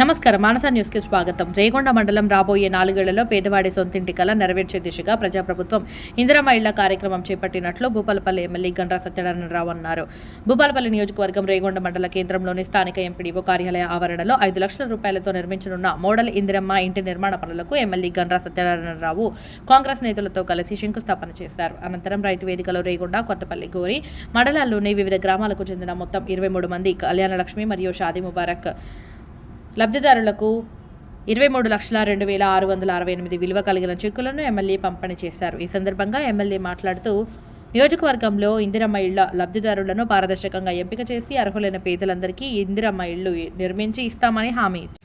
నమస్కారం. మానస న్యూస్కి స్వాగతం. రేగొండ మండలం రాబోయే నాలుగేళ్ళలో పేదవాడి సొంతింటి కల నెరవేర్చే దిశగా ప్రజాప్రభుత్వం ఇందిరమ్మ ఇళ్ళ కార్యక్రమం చేపట్టినట్లు భూపాలపల్లి ఎమ్మెల్యే గండ్రా సత్యనారాయణరావు అన్నారు. భూపాలపల్లి నియోజకవర్గం రేగొండ మండల కేంద్రంలోని స్థానిక ఎంపీడీఓ కార్యాలయ ఆవరణలో ఐదు లక్షల రూపాయలతో నిర్మించనున్న మోడల్ ఇందిరమ్మ ఇంటి నిర్మాణ పనులకు ఎమ్మెల్యే గండ్రా సత్యనారాయణరావు కాంగ్రెస్ నేతలతో కలిసి శంకుస్థాపన చేశారు. అనంతరం రైతు వేదికలో రేగొండ కొత్తపల్లి గోరి మండలాల్లోని వివిధ గ్రామాలకు చెందిన మొత్తం ఇరవై మూడు మంది కళ్యాణలక్ష్మి మరియు షాదీ ముబారక్ లబ్ధిదారులకు ఇరవై మూడు లక్షల రెండు వేల ఆరు వందల అరవై ఎనిమిది విలువ కలిగిన చెక్కులను ఎమ్మెల్యే పంపిణీ చేశారు. ఈ సందర్భంగా ఎమ్మెల్యే మాట్లాడుతూ నియోజకవర్గంలో ఇందిరమ్మ ఇళ్ళ లబ్ధిదారులను పారదర్శకంగా ఎంపిక చేసి అర్హులైన పేదలందరికీ ఇందిరమ్మ ఇళ్ళు నిర్మించి ఇస్తామని హామీ ఇచ్చారు.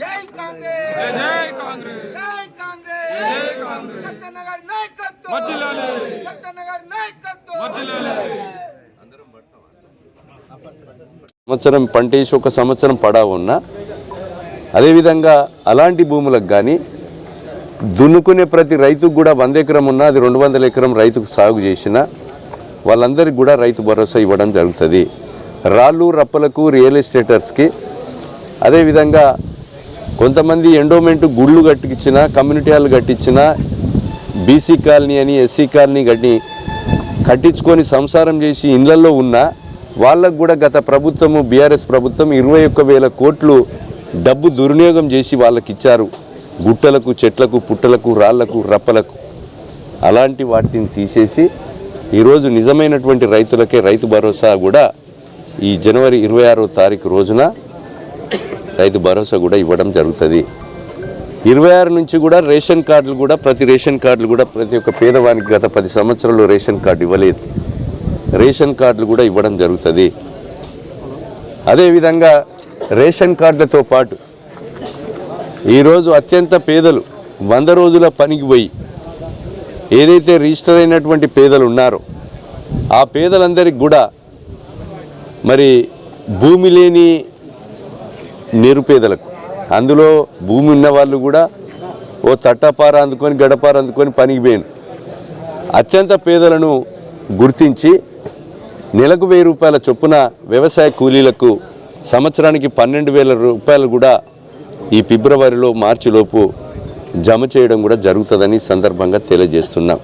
జై కాంగ్రెస్! జై కాంగ్రెస్! జై కాంగ్రెస్! జై కాంగ్రెస్! సత్తన్న గారి నాయకత్వం గారి నాయకత్వం! వర్ధిల్లాలి సంవత్సరం పంటేసి ఒక సంవత్సరం పడా ఉన్నా అదేవిధంగా అలాంటి భూములకు కానీ దున్నుకునే ప్రతి రైతుకు కూడా వంద ఎకరం ఉన్నా అది రెండు వందల ఎకరం రైతుకు సాగు చేసిన వాళ్ళందరికీ కూడా రైతు భరోసా ఇవ్వడం జరుగుతుంది. రాళ్ళు రప్పలకు రియల్ ఎస్టేటర్స్కి అదేవిధంగా కొంతమంది ఎండోమెంట్ గుళ్ళు కట్టించిన కమ్యూనిటీ హాల్ కట్టించిన బీసీ కాలనీ అని ఎస్సీ కాలనీ కట్టి కట్టించుకొని సంసారం చేసి ఇళ్ళలో ఉన్న వాళ్ళకు కూడా గత ప్రభుత్వము బీఆర్ఎస్ ప్రభుత్వం ఇరవై ఒక్క వేల కోట్లు డబ్బు దుర్వినియోగం చేసి వాళ్ళకి ఇచ్చారు. గుట్టలకు చెట్లకు పుట్టలకు రాళ్ళకు రప్పలకు. అలాంటి వాటిని తీసేసి ఈరోజు నిజమైనటువంటి రైతులకే రైతు భరోసా కూడా ఈ జనవరి ఇరవై ఆరో తారీఖు రోజున రైతు భరోసా కూడా ఇవ్వడం జరుగుతుంది. ఇరవై ఆరు నుంచి కూడా రేషన్ కార్డులు కూడా ప్రతి రేషన్ కార్డులు కూడా ప్రతి ఒక్క పేదవానికి గత పది సంవత్సరాలు రేషన్ కార్డు ఇవ్వలేదు. రేషన్ కార్డులు కూడా ఇవ్వడం జరుగుతుంది. అదేవిధంగా రేషన్ కార్డులతో పాటు ఈరోజు అత్యంత పేదలు వంద రోజుల పనికి పోయి ఏదైతే రిజిస్టర్ అయినటువంటి పేదలు ఉన్నారో ఆ పేదలందరికి కూడా మరి భూమి లేని నిరుపేదలకు అందులో భూమి ఉన్న వాళ్ళు కూడా ఓ తట్టపార అందుకొని గడపార అందుకొని పనికి పోయాను అత్యంత పేదలను గుర్తించి నెలకు వెయ్యి రూపాయల చొప్పున వ్యవసాయ కూలీలకు సంవత్సరానికి పన్నెండు వేల రూపాయలు కూడా ఈ ఫిబ్రవరిలో మార్చిలోపు జమ చేయడం కూడా జరుగుతుందని సందర్భంగా తెలియజేస్తున్నాం.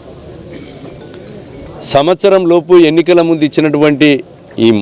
సంవత్సరం లోపు ఎన్నికల ముందు ఇచ్చినటువంటి ఈ